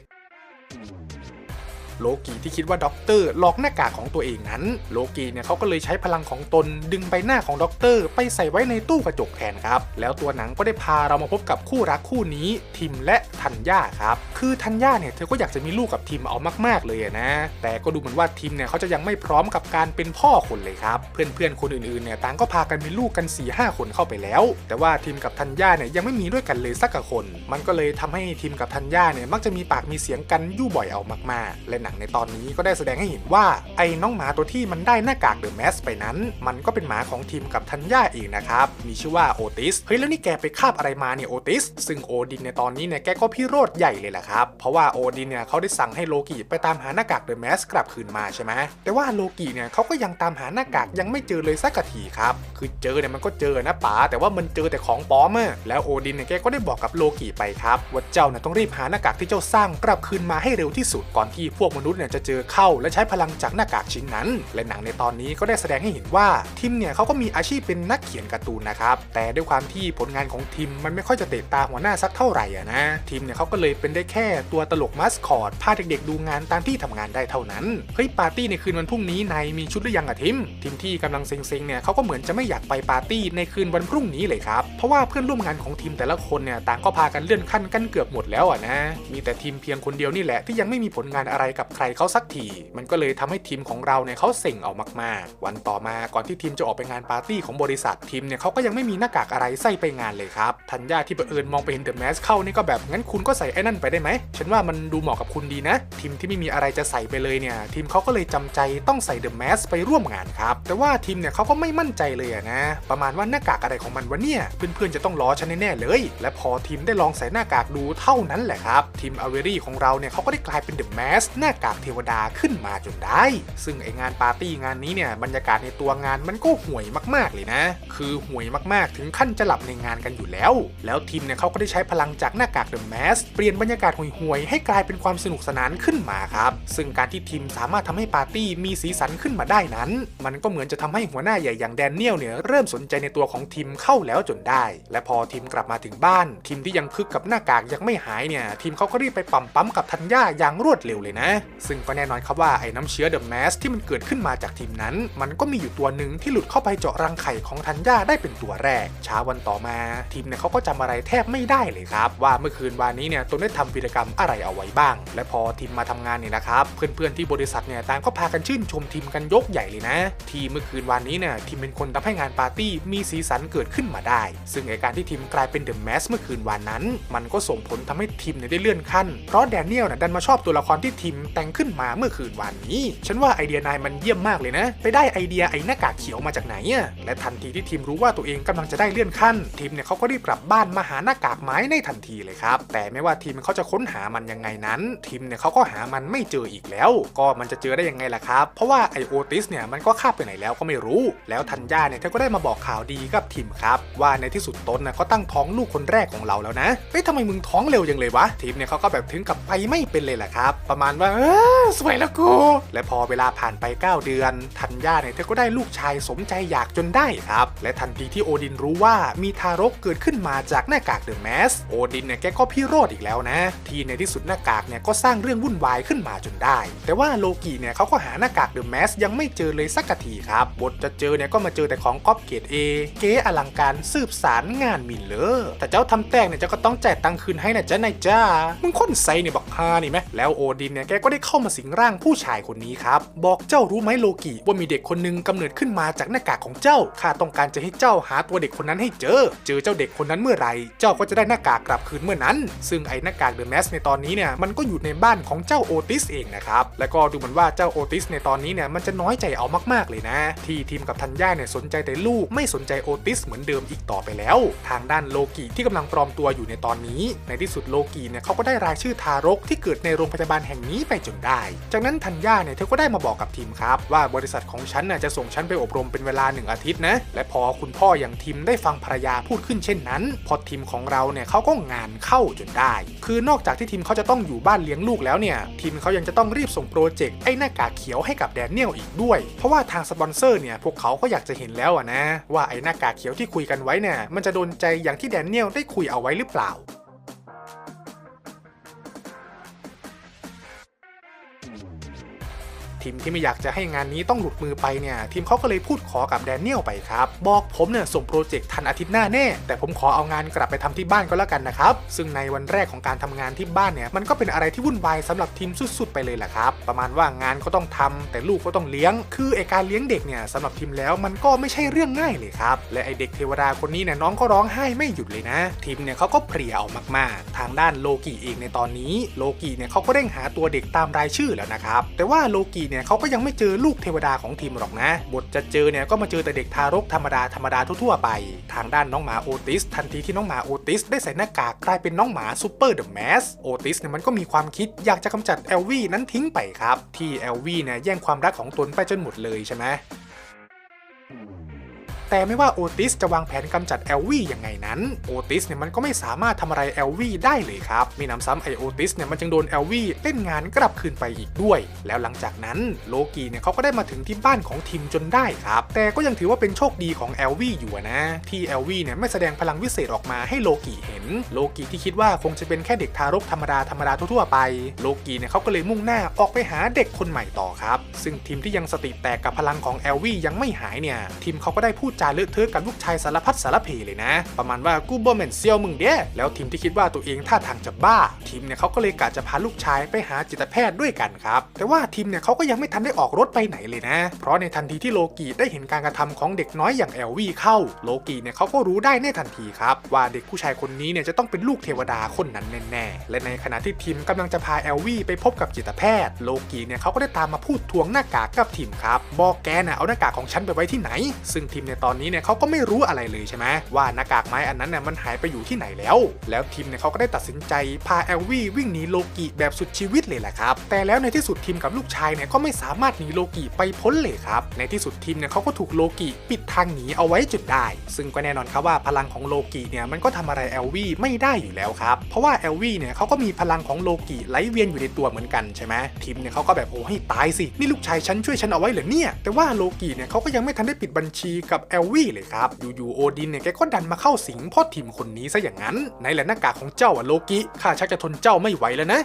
โลกีที่คิดว่าด็อกเตอร์หลอกหน้ากากของตัวเองนั้น โลกีเนี่ยเขาก็เลยใช้พลังของตนดึงใบหน้าของด็อกเตอร์ไปใส่ไว้ในตู้กระจกแทนครับ แล้วตัวหนังก็ได้พาเรามาพบกับคู่รักคู่นี้ ทิมและธัญญาครับ คือธัญญาเนี่ยเธอก็อยากจะมีลูกกับทิมเอามาก ๆ เลยนะ แต่ก็ดูเหมือนว่าทิมเนี่ยเขาจะยังไม่พร้อมกับการเป็นพ่อคนเลยครับ เพื่อนๆคนอื่นๆเนี่ยต่างก็พากันมีลูกกัน4ี่ห้าคนเข้าไปแล้ว แต่ว่าทิมกับธัญญาเนี่ยยังไม่มีด้วยกันเลยสักคน มันก็เลยทำให้ทิมกับธัญญาเนี่ยมักจะมีปากมีเสียงกันยู่บ่อยเอามากๆและหนังในตอนนี้ก็ได้แสดงให้เห็นว่าไอ้น้องหมาตัวที่มันได้หน้ากากเดอะแมสไปนั้น มันก็เป็นหมาของทีมกับทัญญาเองนะครับ มีชื่อว่าโอติส เฮ้ยแล้วนี่แกไปคาบอะไรมาเนี่ยโอติส ซึ่งโอดินในตอนนี้เนี่ยแกก็พิโรธใหญ่เลยแหละครับ เพราะว่าโอดินเนี่ยเขาได้สั่งให้โลกิไปตามหาหน้ากากเดอะแมสกลับคืนมาใช่ไหมแต่ว่าโลกิเนี่ยเขาก็ยังตามหาหน้ากากยังไม่เจอเลยสักทีครับ คือเจอเนี่ยมันก็เจอนะป๋าแต่ว่ามันเจอแต่ของปลอมอะแล้วโอดินเนี่ยแกก็ได้บอกกับโลกิไปครับว่าเจ้าเนี่ยต้องรีบหาหน้ากากที่เจ้าสร้างกลับคืนมาให้เร็วที่สุดก่อนที่พวกมนุษย์เนี่ยจะเจอเข้าและใช้พลังจากหน้ากากชิ้นนั้น และหนังในตอนนี้ก็ได้แสดงให้เห็นว่าทิมเนี่ยเขาก็มีอาชีพเป็นนักเขียนการ์ตูนนะครับแต่ด้วยความที่ผลงานของทิมมันไม่ค่อยจะเตะตาหัวหน้าสักเท่าไหร่อะนะทิมเนี่ยเขาก็เลยเป็นได้แค่ตัวตลกมัสคอตพาเด็กๆดูงานตามที่ทำงานได้เท่านั้นเฮ้ยปาร์ตี้ในคืนวันพรุ่งนี้นายมีชุดหรือยังอะทิมทิมที่กำลังเซ็งๆเนี่ยเขาก็เหมือนจะไม่อยากไปปาร์ตี้ในคืนวันพรุ่งนี้เลยครับเพราะว่าเพื่อนร่วมงานของทีมแต่ละคนเนี่ยต่างก็พากันเลื่อนขั้นกันเกือบหมดแล้วอะนะมีแต่ทีมเพียงคนเดียวนี่แหละที่ยังไม่มีผลงานอะไรกับใครเขาสักที มันก็เลยทำให้ทีมของเราเนี่ยเขาเซ็งเอามากๆ วันต่อมาก่อนที่ทีมจะออกไปงานปาร์ตี้ของบริษัททีมเนี่ยเขาก็ยังไม่มีหน้ากากอะไรใส่ไปงานเลยครับธัญญาที่บังเอิญมองไปเห็นเดอะแมสเข้านี่ก็แบบงั้นคุณก็ใส่ไอ้นั่นไปได้ไหมฉันว่ามันดูเหมาะกับคุณดีนะ ทีมที่ไม่มีอะไรจะใส่ไปเลยเนี่ยทีมเขาก็เลยจำใจต้องใส่เดอะแมสไปร่วมงานครับแต่ว่าทีมเนี่ยเขาก็ไม่มั่นใจเลยนะ ประมาณว่าหน้ากากอะไรของมันวะเนี่ยเพื่อนๆจะต้องล้อฉันแน่ๆเลย และพอทีมได้ลองใส่หน้ากากดูเท่านั้นแหละครับทีมอเวรี่ของเราเนี่ยเขาก็ได้กลายเป็นเดอะแมสหน้าากากเทวดาขึ้นมาจนได้ ซึ่งไองานปาร์ตี้งานนี้เนี่ยบรรยากาศในตัวงานมันก็ห่วยมากๆเลยนะ คือห่วยมากๆ ถึงขั้นจะหลับในงานกันอยู่แล้ว แล้วทีมเนี่ยเขาก็ได้ใช้พลังจากหน้ากากเดอะแมสเปลี่ยนบรรยากาศห่วยๆให้กลายเป็นความสนุกสนานขึ้นมาครับ ซึ่งการที่ทีมสามารถทำให้ปาร์ตี้มีสีสันขึ้นมาได้นั้น มันก็เหมือนจะทำให้หัวหน้าใหญ่อย่างแดเนียลเนี่ยเริ่มสนใจในตัวของทีมเข้าแล้วจนได้ และพอทีมกลับมาถึงบ้าน ทีมที่ยังคึกกับหน้ากากยังไม่หายเนี่ยทีมเขาก็รีบไปปั๊มปั๊มกับทัญญาอย่างรวดเร็วเลยนะซึ่งก็แน่นอนครับว่าไอ้น้ำเชื้อเดอะแมสที่มันเกิดขึ้นมาจากทีมนั้น มันก็มีอยู่ตัวหนึ่งที่หลุดเข้าไปเจาะรังไข่ของทัญญาได้เป็นตัวแรก เช้าวันต่อมา ทีมเนี่ยเขาก็จำอะไรแทบไม่ได้เลยครับ ว่าเมื่อคืนวานนี้เนี่ยตนได้ทำวีรกรรมอะไรเอาไว้บ้าง และพอทีมมาทำงานเนี่ยนะครับเพื่อนๆที่บริษัทเนี่ยต่างก็พากันชื่นชมทีมกันยกใหญ่เลยนะ ทีเมื่อคืนวานนี้เนี่ยทีมเป็นคนทำให้งานปาร์ตี้มีสีสันเกิดขึ้นมาได้ ซึ่งไอการที่ทีมกลายเป็นเดอะแมสเมื่อคืนวานนั้น มันก็ส่งผลทำให้ทีมเนี่ยได้เลื่อนขั้นเพราะแดเนียลน่ะดันมาชอบตัวละครที่ทีมแต่งขึ้นมาเมื่อคืนวานนี้ ฉันว่าไอเดียนายมันเยี่ยมมากเลยนะ ไปได้ไอเดียไอ้หน้ากากเขียวมาจากไหนอะและทันทีที่ทีมรู้ว่าตัวเองกำลังจะได้เลื่อนขั้น ทีมเนี่ยเขาก็รีบกลับบ้านมาหาหน้ากากไม้ในทันทีเลยครับ แต่ไม่ว่าทีมเขาจะค้นหามันยังไงนั้น ทีมเนี่ยเขาก็หามันไม่เจออีกแล้ว ก็มันจะเจอได้ยังไงล่ะครับ เพราะว่าไอโอติสเนี่ยมันก็ข้าไปไหนแล้วก็ไม่รู้ แล้วทันย่าเนี่ยเธอก็ได้มาบอกข่าวดีกับทีมครับ ว่าในที่สุดตนนะก็ตั้งท้องลูกคนแรกของเราแล้วนะเฮ้ยทำไมมึงท้องเร็วยังเลยวะทีมเนี่ยเขาก็แบบถึงกับไปไม่เป็นเลยแหละครับ ประมาณว่าออสวยแล้วกู และพอเวลาผ่านไป 9 เดือน ทันย่าเนี่ยเธอก็ได้ลูกชายสมใจอยากจนได้ครับ และทันทีที่โอดินรู้ว่ามีทารกเกิดขึ้นมาจากหน้ากากเดอะแมสโอดินเนี่ยแกก็พิโรธอีกแล้วนะ ที่ในที่สุดหน้ากากเนี่ยก็สร้างเรื่องวุ่นวายขึ้นมาจนได้ แต่ว่าโลกิเนี่ยเขาก็หาหน้ากากเดอะแมสยังไม่เจอเลยสักทีครับบทจะเจอเนี่ยก็มาเจอแต่ของก๊อปเกรดเอเก๋อลังการสืบสารงานมินเลอร์แต่เจ้าทำแต้งเนี่ยเจ้าก็ต้องจ่ายตังค์คืนให้นะจ๊ะนายจ้ามึงค้นไซเนี่ยบอกฮานี่ไหมแล้วโอดินเนี่ยแกก็ได้เข้ามาสิงร่างผู้ชายคนนี้ครับ บอกเจ้ารู้ไหมโลกิว่ามีเด็กคนหนึ่งกำเนิดขึ้นมาจากหน้ากากของเจ้าข้าต้องการจะให้เจ้าหาตัวเด็กคนนั้นให้เจอ เจอเจ้าเด็กคนนั้นเมื่อไหร่เจ้าก็จะได้หน้ากากกลับคืนเมื่อนั้น ซึ่งไอ้หน้ากากเดอะแมสในตอนนี้เนี่ยมันก็อยู่ในบ้านของเจ้าโอติสเองนะครับแล้วก็ดูเหมือนว่าเจ้าโอติสในตอนนี้เนี่ยมันจะน้อยใจเอามากๆเลยนะ ที่ทีมกับทันย่าเนี่ยสนใจแต่ลูกไม่สนใจโอติสเหมือนเดิมอีกต่อไปแล้ว ทางด้านโลกิที่กำลังปลอมตัวอยู่ในตอนนี้ ในที่สุดโลกิเนี่ยเขาก็ได้รายชื่อทารกที่เกิดในโรงพยาบาลแห่งนี้ไปจนได้ จากนั้นทันย่าเนี่ยเธอก็ได้มาบอกกับทีมครับ ว่าบริษัทของฉันน่ะจะส่งฉันไปอบรมเป็นเวลาหนึ่งอาทิตย์นะ และพอคุณพ่ออย่างทีมได้ฟังภรรยาพูดขึ้นเช่นนั้น พอทีมของเราเนี่ยเขาก็งานเข้าจนได้ คือนอกจากที่ทีมเขาจะต้องอยู่บ้านเลี้ยงลูกแล้วเนี่ยทีมเขายังจะต้องรีบส่งโปรเจกต์ไอ้หน้ากากเขียวให้กับแดเนียลอีกด้วย เพราะว่าทางสปอนเซอร์เนี่ยพวกเขาก็อยากจะเห็นแล้วอะนะ ว่าไอ้หน้ากากเขียวที่คุยกันไว้เนี่ยมันจะโดนใจอย่างที่แดเนียลได้คุยเอาไว้หรือเปล่า ทีมที่ไม่อยากจะให้งานนี้ต้องหลุดมือไปเนี่ยทีมเขาก็เลยพูดขอกับแดเนียลไปครับบอกผมเนี่ยส่งโปรเจกต์ทันอาทิตย์หน้าแน่ แต่ผมขอเอางานกลับไปทำที่บ้านก็แล้วกันนะครับ ซึ่งในวันแรกของการทำงานที่บ้านเนี่ยมันก็เป็นอะไรที่วุ่นวายสำหรับทีมสุดๆ ไปเลยแหละครับ ประมาณว่างานก็ต้องทำแต่ลูกก็ต้องเลี้ยง คือไอการเลี้ยงเด็กเนี่ยสำหรับทีมแล้วมันก็ไม่ใช่เรื่องง่ายเลยครับและไอเด็กเทวดาคนนี้เนี่ยน้องก็ร้องไห้ไม่หยุดเลยนะ ทีมเนี่ยเขาก็เพลียเอามากๆ ทางด้านโลกิเองในตอนนี้โลกิเนี่ยเขาก็เร่งหาตัวเด็กตามรายชื่อแล้วนะครับแต่ว่าโลกิเนี่ยเขาก็ยังไม่เจอลูกเทวดาของทีมหรอกนะ บทจะเจอเนี่ยก็มาเจอแต่เด็กทารกธรรมดาธรรมดาทั่วๆไป ทางด้านน้องหมาโอติส ทันทีที่น้องหมาโอติสได้ใส่หน้ากากกลายเป็นน้องหมาซูเปอร์เดอะแมสโอติสเนี่ยมันก็มีความคิดอยากจะกำจัดเอลวี่นั้นทิ้งไปครับ ที่เอลวี่เนี่ยแย่งความรักของตนไปจนหมดเลยใช่ไหม แต่ไม่ว่าโอติสจะวางแผนกำจัดเอลวี่ยังไงนั้นโอติสเนี่ยมันก็ไม่สามารถทำอะไรเอลวี่ได้เลยครับมีน้ำซ้ำไอโอติสเนี่ยมันจึงโดนเอลวี่เล่นงานกลับคืนไปอีกด้วย แล้วหลังจากนั้นโลกีเนี่ยเขาก็ได้มาถึงที่บ้านของทีมจนได้ครับ แต่ก็ยังถือว่าเป็นโชคดีของเอลวี่อยู่นะที่เอลวี่เนี่ยไม่แสดงพลังวิเศษออกมาให้โลกีเห็น โลกีที่คิดว่าคงจะเป็นแค่เด็กทารกธรรมดาธรรมดาทั่วๆไป โลกีเนี่ยเขาก็เลยมุ่งหน้าออกไปหาเด็กคนใหม่ต่อครับ ซึ่งทีมที่ยังสติแตกกับพลังของเอลวี่ยังไม่หายเนี่ยทีมเขาก็ได้พูดจาเลอะเทอะกับลูกชายสารพัดสารเพเลยนะ ประมาณว่ากูบ่แมนเซียวมึงเด้แล้วทีมที่คิดว่าตัวเองท่าทางจะบ้า ทีมเนี่ยเขาก็เลยกะจะพาลูกชายไปหาจิตแพทย์ด้วยกันครับ แต่ว่าทีมเนี่ยเขาก็ยังไม่ทันได้ออกรถไปไหนเลยนะ เพราะในทันทีที่โลกีได้เห็นการกระทำของเด็กน้อยอย่างเอลวี่เข้า โลกีเนี่ยเขาก็รู้ได้ในทันทีครับ ว่าเด็กผู้ชายคนนี้เนี่ยจะต้องเป็นลูกเทวดาคนนั้นแน่ๆและในขณะที่ทีมกำลังจะพาเอลวี่ไปพบกับจิตแพทย์ โลกีเนี่ยเขาก็ได้ตามมาพูดทวงหน้ากากกับทีมครับบอกแกน่ะเอาหน้ากากของฉันไปไว้ที่ไหน ซึ่งทีมในตอนนี้เนี่ยเขาก็ไม่รู้อะไรเลยใช่ไหมว่าหน้ากากไม้อันนั้นเนี่ยมันหายไปอยู่ที่ไหนแล้ว แล้วทีมเนี่ยเขาก็ได้ตัดสินใจพาเอลวี่วิ่งหนีโลกิแบบสุดชีวิตเลยแหละครับ แต่แล้วในที่สุดทีมกับลูกชายเนี่ยก็ไม่สามารถหนีโลกิไปพ้นเลยครับ ในที่สุดทีมเนี่ยเขาก็ถูกโลกิปิดทางหนีเอาไว้จนได้ ซึ่งก็แน่นอนครับว่าพลังของโลกิเนี่ยมันก็ทำอะไรเอลวี่ไม่ได้อยู่แล้วครับ เพราะว่าเอลวี่เนี่ยเขาก็มีพลังของโลกิไหลเวียนอยู่ในตัวเหมือนกันใช่ไหมทีมเนี่ยเขาก็แบบโอ้ให้ตายสินี่ลูกชายฉันช่วยฉันเอาไว้เหรอเนี่ย แต่ว่าโลกิเนี่ยเขาก็ยังไม่ทันได้ปิดบัญชีกับเออลวี่เลยครับ อยู่ๆโอดินเนี่ยแกก็ดันมาเข้าสิงพ่อทีมคนนี้ซะอย่างนั้น ในแหละหน้ากากของเจ้าอะโลกิข้าชักจะทนเจ้าไม่ไหวแล้วนะ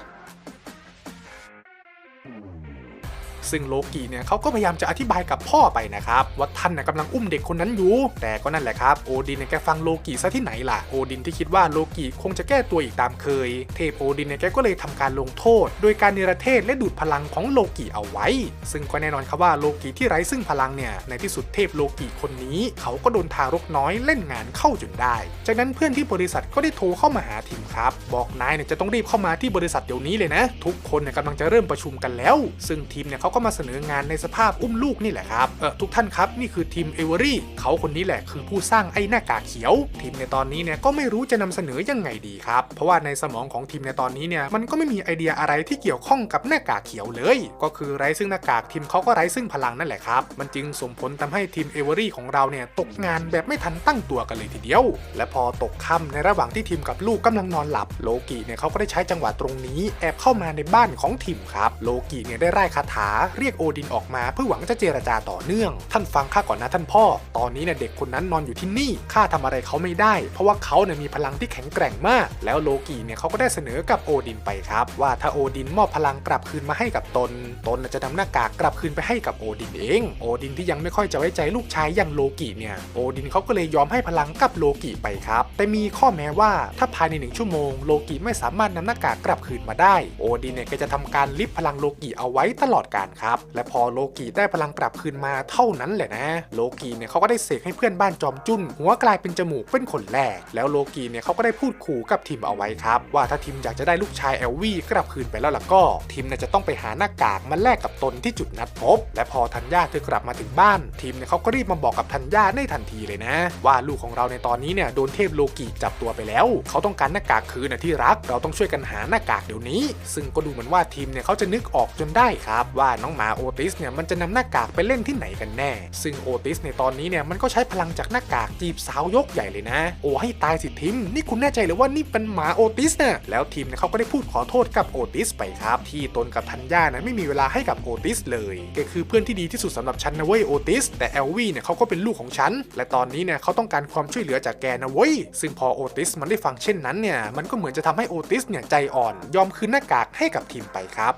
ซึ่งโลกิเนี่ยเขาก็พยายามจะอธิบายกับพ่อไปนะครับว่าท่านน่ะกำลังอุ้มเด็กคนนั้นอยู่ แต่ก็นั่นแหละครับโอดินเนี่ยแกฟังโลกิซะที่ไหนล่ะโอดินที่คิดว่าโลกิคงจะแก้ตัวอีกตามเคย เทพโอดินเนี่ยแกก็เลยทำการลงโทษ โดยการเนรเทศและดูดพลังของโลกิเอาไว้ ซึ่งก็แน่นอนครับว่าโลกิที่ไร้ซึ่งพลังเนี่ยในที่สุดเทพโลกิคนนี้ เขาก็โดนทารกน้อยเล่นงานเข้าจนได้ จากนั้นเพื่อนที่บริษัทก็ได้โทรเข้ามาหาทีมครับ บอกนายเนี่ยจะต้องรีบเข้ามาที่บริษัทเดี๋ยวนี้เลยนะ ทุกคนเนี่ยกำลังจะเริ่มประชุมกันแล้ว ซึ่งทีมเนี่ยเขาก็มาเสนองานในสภาพอุ้มลูกนี่แหละครับเออทุกท่านครับนี่คือทีมเอเวอรี่เขาคนนี้แหละคือผู้สร้างไอ้หน้ากากเขียว ทีมในตอนนี้เนี่ยก็ไม่รู้จะนำเสนอยังไงดีครับเพราะว่าในสมองของทีมในตอนนี้เนี่ยมันก็ไม่มีไอเดียอะไรที่เกี่ยวข้องกับหน้ากากเขียวเลย ก็คือไร้ซึ่งหน้ากากทีมเขาก็ไร้ซึ่งพลังนั่นแหละครับมันจึงส่งผลทำให้ทีมเอเวอรี่ของเราเนี่ยตกงานแบบไม่ทันตั้งตัวกันเลยทีเดียว และพอตกค่ำในระหว่างที่ทีมกับลูกกำลังนอนหลับโลกิเนี่ยเขาก็ได้ใช้จังหวะตรงนี้ แอบเข้ามาในบ้านของทีมครับโลกิเนี่ยได้ไล่คาถาเรียกโอดินออกมาเพื่อหวังจะเจรจาต่อเนื่อง ท่านฟังข้าก่อนนะท่านพ่อ ตอนนี้เนี่ยเด็กคนนั้นนอนอยู่ที่นี่ข้าทำอะไรเขาไม่ได้ เพราะว่าเขาเนี่ยมีพลังที่แข็งแกร่งมาก แล้วโลกิเนี่ยเขาก็ได้เสนอกับโอดินไปครับ ว่าถ้าโอดินมอบพลังกลับคืนมาให้กับตน ตนจะนำหน้ากากกลับคืนไปให้กับโอดินเอง โอดินที่ยังไม่ค่อยจะไว้ใจลูกชายอย่างโลกิเนี่ย โอดินเขาก็เลยยอมให้พลังกับโลกิไปครับ แต่มีข้อแม้ว่าถ้าภายในหนึ่งชั่วโมงโลกิไม่สามารถนำหน้ากากกลับคืนมาได้ โอดินเนี่ยก็จะทำการลิฟพลังโลกิเอาไว้ตลอดการครับ และพอโลกิได้พลังกลับคืนมาเท่านั้นแหละนะ โลกิเนี่ยเขาก็ได้เสกให้เพื่อนบ้านจอมจุ้น หัวกลายเป็นจมูกเป็นคนแรก แล้วโลกิเนี่ยเขาก็ได้พูดขู่กับทีมเอาไว้ครับ ว่าถ้าทีมอยากจะได้ลูกชายแอลวี่กลับคืนไปแล้วล่ะก็ทีมเนี่ยจะต้องไปหาหน้ากากมาแลกกับตนที่จุดนัดพบ และพอธัญญาเธอกลับมาถึงบ้านทีมเนี่ยเขาก็รีบมาบอกกับธัญญาในทันทีเลยนะ ว่าลูกของเราในตอนนี้เนี่ยโดนเทพโลกิจับตัวไปแล้ว เขาต้องการหน้ากากคืนนะที่รัก เราต้องช่วยกันหาหน้ากากเดี๋ยวนี้ ซึ่งก็ดูเหมือนว่าทีมเนี่ยเขาจะนึกออกจนได้ครับว่าน้องหมาโอติสเนี่ยมันจะนำหน้ากากไปเล่นที่ไหนกันแน่ ซึ่งโอติสในตอนนี้เนี่ยมันก็ใช้พลังจากหน้ากากจีบสาวยกใหญ่เลยนะ โอ้ให้ตายสิทีมนี่คุณแน่ใจเลยว่านี่เป็นหมาโอติสเนี่ยแล้วทีมเนี่ยเขาก็ได้พูดขอโทษกับโอติสไปครับ ที่ตนกับธัญญานะไม่มีเวลาให้กับโอติสเลยแกคือเพื่อนที่ดีที่สุดสำหรับฉันนะเว้ยโอติสแต่เอลวี่เนี่ยเขาก็เป็นลูกของฉัน และตอนนี้เนี่ยเขาต้องการความช่วยเหลือจากแกนะเว้ยซึ่งพอโอติสมันได้ฟังเช่นนั้นเนี่ยมันก็เหมือนจะทำให้โอติสเนี่ยใจอ่อน ยอมคืนหน้ากากให้กับทีมไปครับ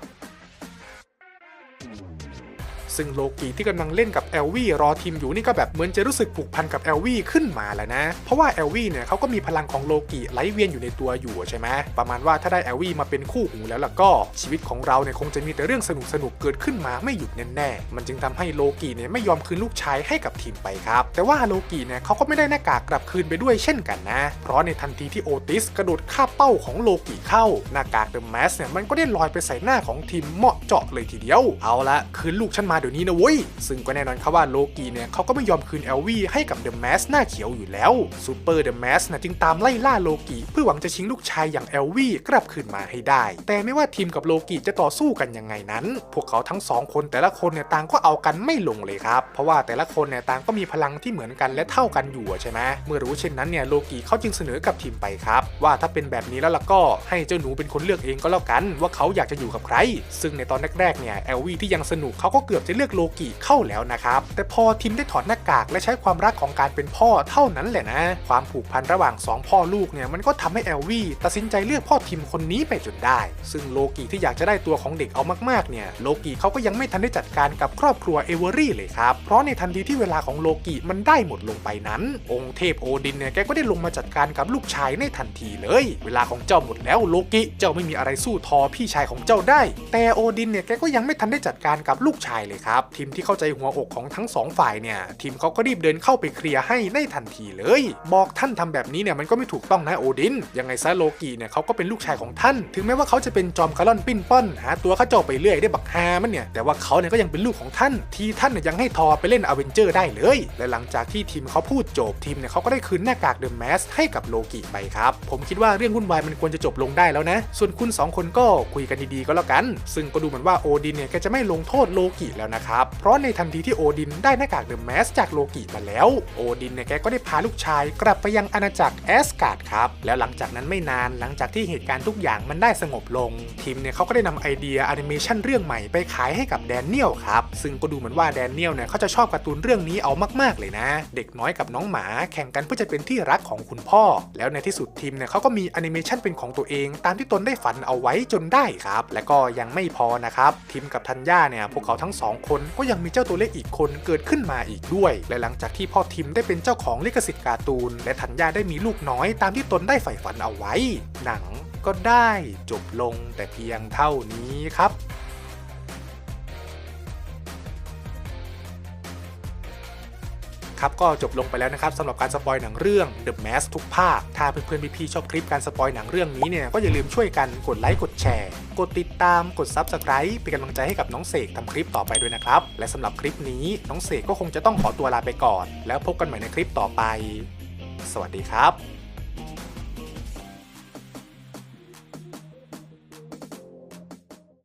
Thank you. ซึ่งโลกีที่กำลังเล่นกับเอลวี่รอทีมอยู่นี่ก็แบบเหมือนจะรู้สึกผูกพันกับเอลวี่ขึ้นมาแล้วนะ เพราะว่าเอลวี่เนี่ยเขาก็มีพลังของโลกีไหลเวียนอยู่ในตัวอยู่ใช่ไหมประมาณว่าถ้าได้เอลวี่มาเป็นคู่หูแล้วล่ะก็ชีวิตของเราเนี่ยคงจะมีแต่เรื่องสนุกสนุกๆเกิดขึ้นมาไม่หยุดแน่ๆมันจึงทำให้โลกีเนี่ยไม่ยอมคืนลูกชายให้กับทีมไปครับแต่ว่าโลกีเนี่ยเขาก็ไม่ได้หน้ากากกลับคืนไปด้วยเช่นกันนะ เพราะในทันทีที่โอติสกระโดดข้ามเป้าของโลกีเข้าหน้ากากเดอะแมสเนี่ยมันก็ได้ลอยไปใส่หน้าของทีมเหมาะเจาะเลยทีเดียวเอาละคืนลูกฉันมาเดี๋ยวนี้นะเว้ย ซึ่งก็แน่นอนครับว่าโลกีเนี่ยเขาก็ไม่ยอมคืนเอลวี่ให้กับเดอะแมสหน้าเขียวอยู่แล้วซูเปอร์เดอะแมสนะจึงตามไล่ล่าโลกีเพื่อหวังจะชิงลูกชายอย่างเอลวี่กลับคืนมาให้ได้ แต่ไม่ว่าทีมกับโลกีจะต่อสู้กันยังไงนั้น พวกเขาทั้งสองคนแต่ละคนเนี่ยต่างก็เอากันไม่ลงเลยครับ เพราะว่าแต่ละคนเนี่ยต่างก็มีพลังที่เหมือนกันและเท่ากันอยู่ใช่ไหมเมื่อรู้เช่นนั้นเนี่ยโลกีเขาจึงเสนอกับทีมไปครับ ว่าถ้าเป็นแบบนี้แล้วล่ะก็ให้เจ้าหนูเป็นคนเลือกเองก็แล้วกัน ว่าเขาอยากจะอยู่กับใคร ซึ่งในตอนแรกๆเนี่ยเอลวี่ที่ยังสนุกเขาก็เกือบจะเลือกโลกีเข้าแล้วนะครับ แต่พอทีมได้ถอดหน้ากากและใช้ความรักของการเป็นพ่อเท่านั้นแหละนะ ความผูกพันระหว่างสองพ่อลูกเนี่ยมันก็ทำให้เอลวี่ตัดสินใจเลือกพ่อทีมคนนี้ไปจนได้ ซึ่งโลกีที่อยากจะได้ตัวของเด็กเอามากๆเนี่ยโลกีเขาก็ยังไม่ทันได้จัดการกับครอบครัวเอเวอรี่เลยครับเพราะในทันทีที่เวลาของโลกีมันได้หมดลงไปนั้น องค์เทพโอดินเนี่ยแกก็ได้ลงมาจัดการกับลูกชายในทันทีเลย เวลาของเจ้าหมดแล้วโลกิเจ้าไม่มีอะไรสู้ทอพี่ชายของเจ้าได้ แต่โอดินเนี่ยแกก็ยังไม่ทันได้จัดการกับลูกชายเลยครับ ทีมที่เข้าใจหัวอกของทั้งสองฝ่ายเนี่ย ทีมเขาก็รีบเดินเข้าไปเคลียร์ให้ในทันทีเลย บอกท่านทำแบบนี้เนี่ยมันก็ไม่ถูกต้องนะโอดิน ยังไงซะโลกีเนี่ยเขาก็เป็นลูกชายของท่าน ถึงแม้ว่าเขาจะเป็นจอมกระล่อนปิ้นป้อน หาตัวเข้าเจ้าไปเรื่อยได้บักฮามันเนี่ย แต่ว่าเขาเนี่ยก็ยังเป็นลูกของท่าน ที่ท่านเนี่ยยังให้ทอไปเล่นอเวนเจอร์ได้เลย และหลังจากที่ทีมเขาพูดจบทีมเนี่ยเขาก็ได้คืนหน้ากากเดอะแมสให้กับโลกิไปครับ ผมคิดว่าเรื่องวุ่นวายมันควรจะจบลงได้แล้วนะ ส่วนคุณสองคนก็คุยกันดีๆก็แล้วกัน ซึ่งก็ดูเหมือนว่าโอดินเนี่ยแกจะไม่ลงโทษโลกิแล้วนะครับ เพราะในทันทีที่โอดินได้หน้ากากเดอะแมสจากโลกิมาแล้ว โอดินเนี่ยแกก็ได้พาลูกชายกลับไปยังอาณาจักรแอสการ์ดครับ แล้วหลังจากนั้นไม่นานหลังจากที่เหตุการณ์ทุกอย่างมันได้สงบลง ทีมเนี่ยเขาก็ได้นำไอเดียแอนิเมชันเรื่องใหม่ไปขายให้กับแดนเนียลครับ ซึ่งก็ดูเหมือนว่าแดนเนียลเนี่ยเขาจะชอบการ์ตูนเรื่องนี้เอามากๆเลยนะ เด็กน้อยกับน้องหมาแข่งกันเพื่อจะเป็นที่รักของคุณพ่อ แล้วในที่สุดทีมเนี่ยเขาก็มีแอนิเมชันเป็นของตัวเอง ตามที่ตนได้ฝันเอาไว้จนได้ครับ และก็ยังไม่พอนะครับทีมกับทัญญาเนี่ยพวกเขาทั้งสองคน ก็ยังมีเจ้าตัวเลขอีกคนเกิดขึ้นมาอีกด้วย และหลังจากที่พ่อทิมได้เป็นเจ้าของลิขสิทธิ์การ์ตูน และธัญญาได้มีลูกน้อยตามที่ตนได้ใฝ่ฝันเอาไว้ หนังก็ได้จบลงแต่เพียงเท่านี้ครับ ครับก็จบลงไปแล้วนะครับสำหรับการสปอยหนังเรื่อง The Mask ทุกภาค ถ้าเพื่อนๆพี่ๆชอบคลิปการสปอยหนังเรื่องนี้เนี่ยก็อย่าลืมช่วยกันกดไลค์กดแชร์ กดติดตามกด Subscribe เป็นกำลังใจให้กับน้องเสกทำคลิปต่อไปด้วยนะครับ และสำหรับคลิปนี้น้องเสกก็คงจะต้องขอตัวลาไปก่อน แล้วพบกันใหม่ในคลิปต่อไป สวัสดีครับ